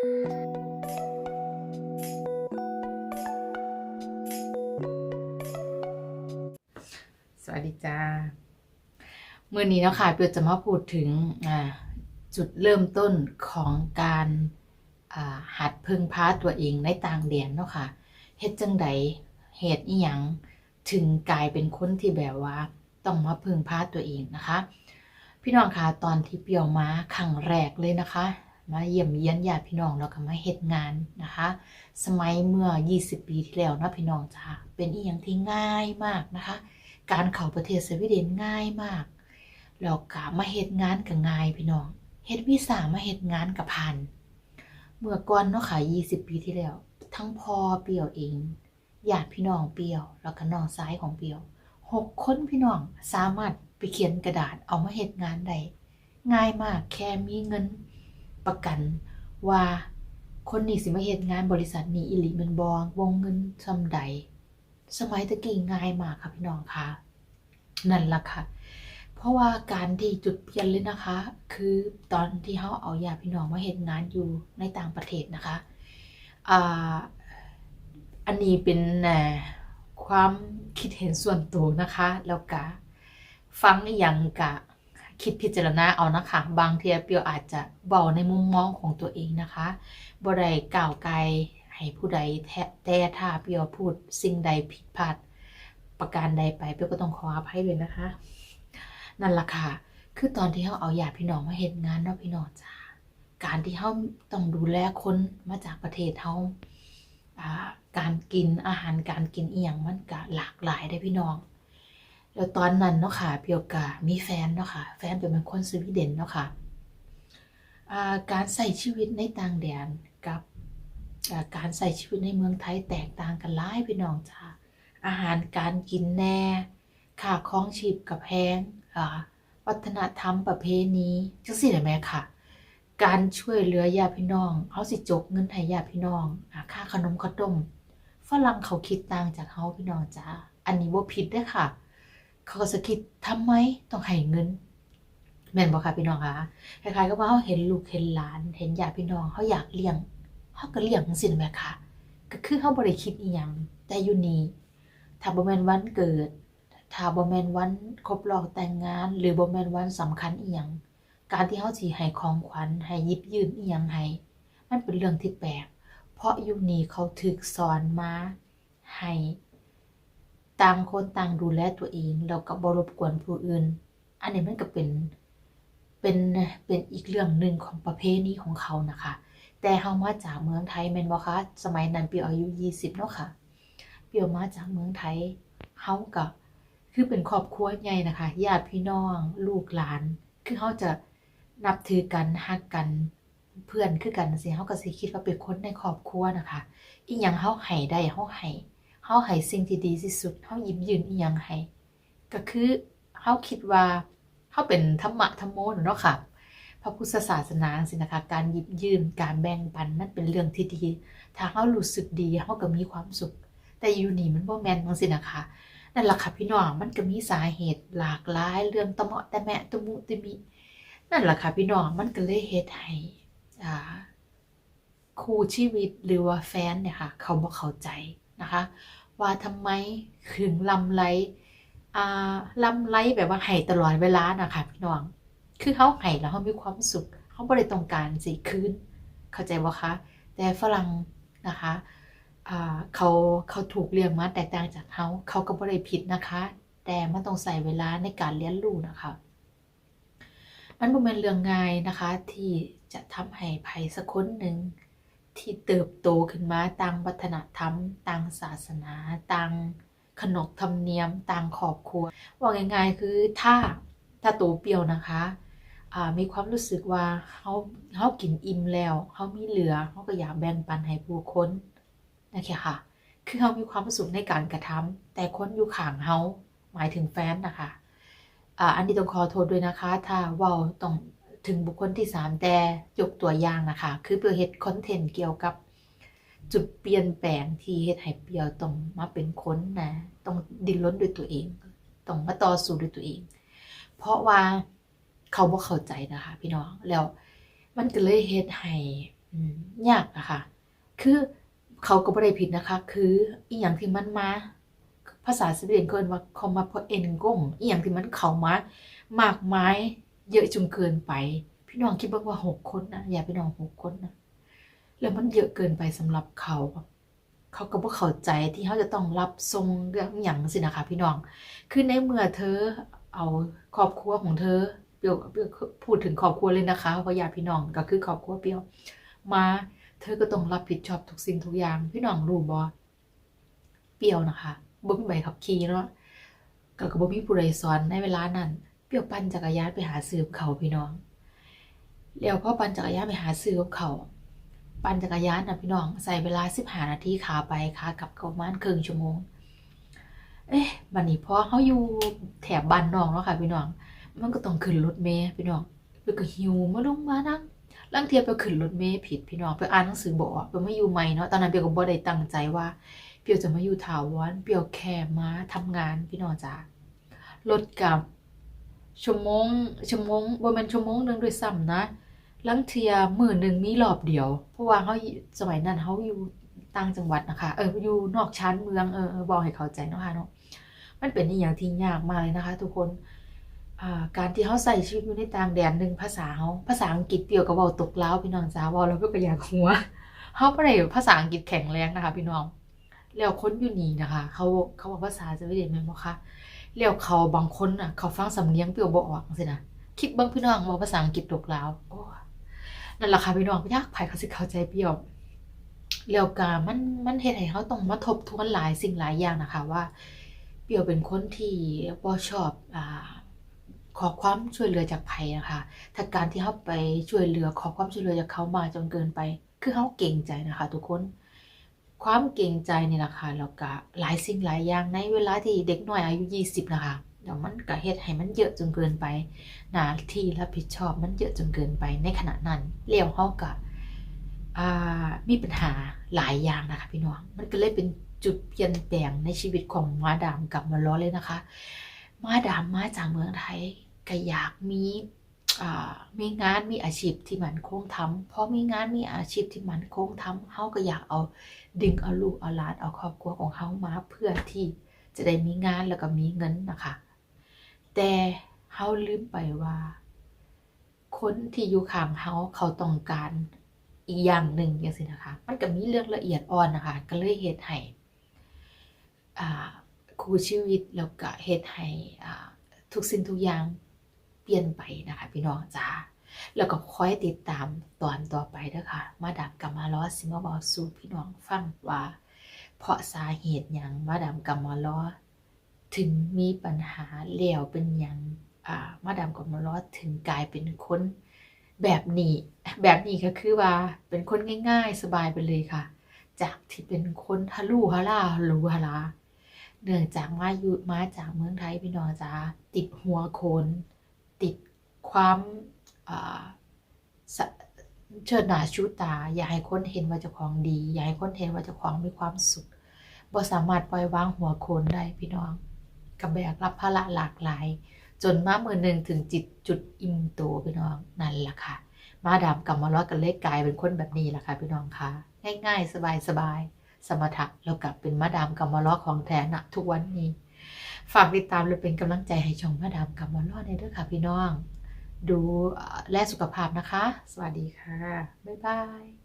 สวัสดีจ้าเมื่อนี้เนาะค่ะเปียวจะมาพูดถึงจุดเริ่มต้นของการหัดพึ่งพาตัวเองในต่างแดนเนาะค่ะเฮ็ดจังใดเหตุอีหยังถึงกลายเป็นคนที่แบบว่าต้องมาพึ่งพาตัวเองนะคะ พี่น้องคะตอนที่เปียวมาครั้งแรกเลยนะคะ มาเยี่ยมเยียนญาติพี่น้องแล้วก็มาเฮ็ดงานนะคะ สมัยเมื่อ 20 ปีที่แล้วนะพี่น้องจ้าเป็นอีหยังที่ง่ายมากนะคะ การเข้าประเทศสวีเดนง่ายมากแล้วก็มาเฮ็ดงานก็ง่ายพี่น้องเฮ็ดวีซ่ามาเฮ็ดงานก็ผ่านเมื่อก่อนเนาะค่ะ 20 ปีที่แล้ว ทั้งพ่อเปียวเองญาติพี่น้องเปียว แล้วก็น้องซ้ายของเปียวหกคนพี่น้องสามารถไปเขียนกระดาษเอามาเฮ็ดงานได้ง่ายมากแค่มีเงิน ประกันว่าคนนี้สิมาเฮ็ดงานบริษัทนี้อิลิมันบองวงเงินซำใด สมัยตะกี้ง่ายมากค่ะพี่น้องค่ะนั่นล่ะค่ะ เพราะว่าการที่จุดเปลี่ยนเลยนะคะ คือตอนที่เขาเอาญาพี่น้องมาเห็นงานอยู่ในต่างประเทศนะคะอ่าอันนี้เป็นเอ่อความคิดเห็นส่วนตัวนะคะ แล้วก็ฟังอย่างกะ คิดพิจารณาเอานะคะ บางเทีเปียวอาจจะเบาในมุมมองของตัวเองนะคะบ่ได้กล่าวไกลให้ผู้ใดแทแต่ถ้าเปียวพูดสิ่งใดผิดพลาดประการใดไปเปียวก็ต้องขออภัยเลยนะคะ นั่นล่ะค่ะ คือตอนที่เขาเอาญาติพี่น้องมาเฮ็ดงานเนาะพี่น้องจ้าการที่เขาต้องดูแลคนมาจากประเทศเขาอ่าการกินอาหารการกินเอียงมันก็หลากหลายได้พี่น้อง แล้วตอนนั้นเนาะค่ะเปียวกะมีแฟนเนาะค่ะแฟนเป็นคนสวีเดนเนาะค่ะอ่าการใส่ชีวิตในต่างแดนกับการใส่ชีวิตในเมืองไทยแตกต่างกันหลายพี่น้องจ้าอาหารการกินแน่ค่าครองชีพกับแพงวัฒนธรรมประเพณีจังสิได้ไหมค่ะ การช่วยเหลือญาติพี่น้องเขาสิจกเงินให้ญาติพี่น้องค่าขนมข้าวต้มฝรั่งเขาคิดต่างจากเขาพี่น้องจ้าอันนี้ว่าผิดด้อค่ะ เขาก็จะคิดทำไมต้องให้เงินแม่นบอกค่ะพี่น้องคะคล้ายๆกับว่าเขาเห็นลูกเห็นหลาน เห็นญาติพี่น้องเขาอยากเลี้ยงเขาก็เลี้ยงจังสิแม่ค่ะก็คือเขาบ่ได้คิดอีหยังแต่อยู่นี่ถ้าบ่แมนวันเกิดถ้าบ่แมนวันครบรอบแต่งงาน หรือบ่แมนวันสำคัญอีหยังการที่เฮาสิให้ของขวัญให้ยิบยื่นอีหยังให้มันเป็นเรื่องที่แปลกเพราะยุคนี้เขาถึกสอนมาให้ ต่างคนต่างดูแลตัวเองแล้วก็บ่รบกวนผู้อื่น อันนี้มันก็เป็นเป็นเป็นอีกเรื่องหนึ่งของประเพณีของเขานะคะ แต่เฮามาจากเมืองไทยแม่นบ่คะสมัยนั้นเปียวอายุ 20เนาะค่ะ เปียวมาจากเมืองไทยเฮากับคือเป็นครอบครัวใหญ่นะคะญาติพี่น้องลูกหลาน คือเขาจะนับถือกันฮักกันเพื่อนคือกันสิเขาก็สิคิดว่าเป็นคนในครอบครัวนะคะ อีหยังเขาให้ได้เขาให้าให้สิ่งที่ดีที่สุดเขาหยิบยืนอีหยังให้ก็คือเขาคิดว่าเขาเป็นธรรมะธรรมโมเนาะค่ะ พระพุทธศาสนาสินะคะการหยิบยืนการแบ่งปันนั่นเป็นเรื่องที่ดี ถ้าเขารู้สึกดีเขาก็มีความสุข แต่อยู่นี่มันบ่แม่นจังซี่นะคะนั่นแหละค่ะพี่น้องมันก็มีสาเหตุหลากหลายเรื่องตะเมาะตะแมะตะมุตะมินั่นแหละค่ะพี่น้องมันก็เลยเฮ็ดให้อ่าคู่ชีวิตหรือว่าแฟนเนี่ยค่ะ เขาบ่เข้าใจนะคะ ว่าทำไมถึงลำไรอ่าลำไรแบบว่าให้ตลอดเวลานะคะพี่น้อง คือเขาให้แล้วเขามีความสุขเขาบ่ได้ต้องการสิคืนเข้าใจบ่คะแต่ฝรั่งนะคะอ่าเขาเขาถูกเลี้ยงมาแตกต่างจากเขาเขาก็บ่ได้ผิดนะคะ แต่มันต้องใส่เวลาในการเรียนรู้นะคะมันบ่แม่นเรื่องง่ายนะคะที่จะทำให้ไผสักคนหนึ่ง ที่เติบโตขึ้นมาต่างวัฒนธรรมต่างศาสนาต่างขนบธรรมเนียมต่างครอบครัวว่าง่ายๆคือถ้าถ้าโตเปรียวนะคะมีความรู้สึกว่าเขาเขากินอิ่มแล้วเขามีเหลือเขาก็อยากแบ่งปันให้ผู้คนนะคะค่ะ คือเขามีความสุขในการกระทำแต่คนอยู่ข้างเขาหมายถึงแฟนนะคะอันนี้ต้องขอโทษด้วยนะคะ ถ้าเว่าต้อง ถึงบุคคลที่สามแต่ยกตัวอย่างนะคะ คือเปียวเฮ็ดคอนเทนต์เกี่ยวกับ จุดเปลี่ยนแปลงที่เฮ็ดให้เปียวต้องมาเป็นคนนะต้องดิ้นรนด้วยตัวเองต้องมาต่อสู้ด้วยตัวเอง เพราะว่าเขาบ่เข้าใจนะคะ พี่น้องแล้วมันก็เลยเฮ็ดให้อยากอะค่ะคือเขาก็ไม่ได้ผิดนะคะ คืออีหยังที่มันมา ภาษาสวีเดนเกินว่าเขามาเพราะเอ็นกงอีหยังที่มันเข้ามามากมาย เยอะจนเกินไป พี่น้องคิดว่าว่าหกคนนะอย่าพี่น้องหกคนนะแล้วมันเยอะเกินไปสำหรับเขา เขาก็บ่เข้าใจที่เขาจะต้องรับทรงเรื่องอย่างสินะคะพี่น้อง คือในเมื่อเธอเอาครอบครัวของเธอเปียวเปียวพูดถึงครอบครัวเลยนะคะเพราะญาติพี่น้องก็คือครอบครัวเปียวมาเธอก็ต้องรับผิดชอบทุกสิ่งทุกอย่าง พี่น้องรู้บ่เปียวนะคะบ่มีใบขับขี่เนาะก็ก็บ่มีผู้ใดสอนในเวลานั้น เปรียวปั่นจักรยานไปหาซื้อเขาพี่น้องแล้วพอปั่นจักรยานไปหาซื้อกับเขาปั่นจักรยานนะพี่น้องใส่เวลา15นาทีขาไปขากลับก็ประมาณครึ่งชั่วโมง เอ๊ะบัดนี้พอเฮาอยู่แถบบ้านน้อกเนาะค่ะ พี่น้อง มันก็ต้องขึ้นรถเมล์พี่น้องเปยวก็หิวมาลงมานั่งลางเทียเปียวขึ้นรถเมล์ผิดพี่น้องเปียวอ่านหนังสือบอกเปียวไม่อยู่ใหม่เนาะตอนนั้นเปียวก็บ่ได้ตั้งใจว่า เปียวจะมาอยู่ถาวรเปียวแค่มาทำงานพี่น้องจ้ารถกับ ชั่วโมงชั่วโมงบ่แม่นชั่วโมงหนึงด้วยซ้ำนะลางเทียมื้อหนึงมีรอบเดียว เพราะว่าเฮาสมัยนั้นเฮาอยู่ต่างจังหวัดนะคะเอออยู่นอกชานเมืองเออเออบอกให้เข้าใจเนาะค่ะเนาะมันเป็นอีหยังที่ยากมากเลยนะคะ ทุกคนอ่าการที่เขาใส่ชีวิตอยู่ในต่างแดนหนึ่งภาษาเขาภาษาอังกฤษเปียวกับเว้าตกเล้าวพี่น้องจ้าเว้าแล้วเพื่อก็อยากหัวเขาบ่ได้ภาษาอังกฤษแข็งแรงนะคะ พี่น้องแล้วคนอยู่นี่นะคะ เขาเขาบอกภาษาสวีเดนแม่นบ่คะ แล้วเขาบางคนน่ะ เขาฟังสำเนียงเปียวบอกจังซี่นะคิดเบิ่งพี่น้องว่าภาษาอังกฤษตกเล้วโอ้นั่นละค่ะพี่น้องยากไผเขาสิเข้าใจเปียวแล้วก็มันมันเฮ็ดให้เขาต้องมาทบทวนหลายสิ่งหลายอย่างนะคะว่า เปียวเป็นคนที่บ่ชอบอ่าขอความช่วยเหลือจากไผนะคะ ถ้าการที่เขาไปช่วยเหลือขอความช่วยเหลือจากเขามาจนเกินไป คือเขาเก่งใจนะคะ ทุกคน ความเก่งใจนี่แหละค่ะแล้วก็หลายสิ่งหลายอย่างในเวลาที่เด็กน้อยอายุ 20 นะคะเดี๋ยวมันก็เฮ็ดให้มันเยอะจนเกินไปหน้าที่รับผิดชอบมันเยอะจนเกินไปในขณะนั้นแล้วเขาก็มีปัญหาหลายอย่างนะคะพี่น้อง มันก็เลยเป็นจุดเปลี่ยนแปลงในชีวิตของมาดามกับมาล้อเลยนะคะ มาดามมาจากเมืองไทยก็อยากมี มีงานมีอาชีพที่มันคงทำเพราะมีงานมีอาชีพที่มันคงทำเฮาก็อยากเอาดึงเอาลูกเอาหลานเอาครอบครัวของเฮามาเพื่อที่จะได้มีงานแล้วก็มีเงินนะคะ แต่เฮาลืมไปว่า คนที่อยู่ข้างเฮาเขาต้องการอีกอย่างหนึ่งอย่างสินะคะ มันก็มีเรื่องละเอียดอ่อนนะคะ ก็เลยเฮ็ดให้อ่าคู่ชีวิตแล้วก็เฮ็ดให้ทุกสิ่งทุกอย่าง เปลี่ยนไปนะคะ พี่น้องจ้าแล้วก็คอยติดตามตอนต่อไปด้อค่ะ มาดามกัมมาลอสิมาบอกสู่พี่น้องฟังว่า เพราะสาเหตุหยังมาดามกัมมาลอถึงมีปัญหาแล้วเป็นหยังอ่ามาดามกัมมาลอถึงกลายเป็นคนแบบนี้ แบบนี้ก็คือว่าเป็นคนง่าย ๆ สบายไปเลยค่ะ จากที่เป็นคนฮาลูฮาลาหรูฮาลาเนื่องจากมาอยู่มาจากเมืองไทยพี่น้องจ้าติดหัวโคน ติดความเชิดหน้าชูตา อยากให้คนเห็นว่าเจ้าของดี อยากให้คนเห็นว่าเจ้าของมีความสุขบ่สามารถปล่อยวางหัวโคนได้พี่น้องกับแบกรับภาระหลากหลาย จนมาเมื่อหนึ่งถึงจิตจุดอิ่มโตพี่น้องนั่นแหละค่ะ มาดามกับมาล้อกันเลยกลายเป็นคนแบบนี้แหละค่ะพี่น้องคะง่ายๆ สบายๆสมถะแล้วกลับเป็นมาดามกัมมาล้อของแท้นะทุกวันนี้ ฝากติดตามและเป็นกำลังใจให้ช่องมาดามกับมอล้อในเด้อค่ะพี่น้อง ดูแลสุขภาพนะคะ สวัสดีค่ะ บ๊ายบาย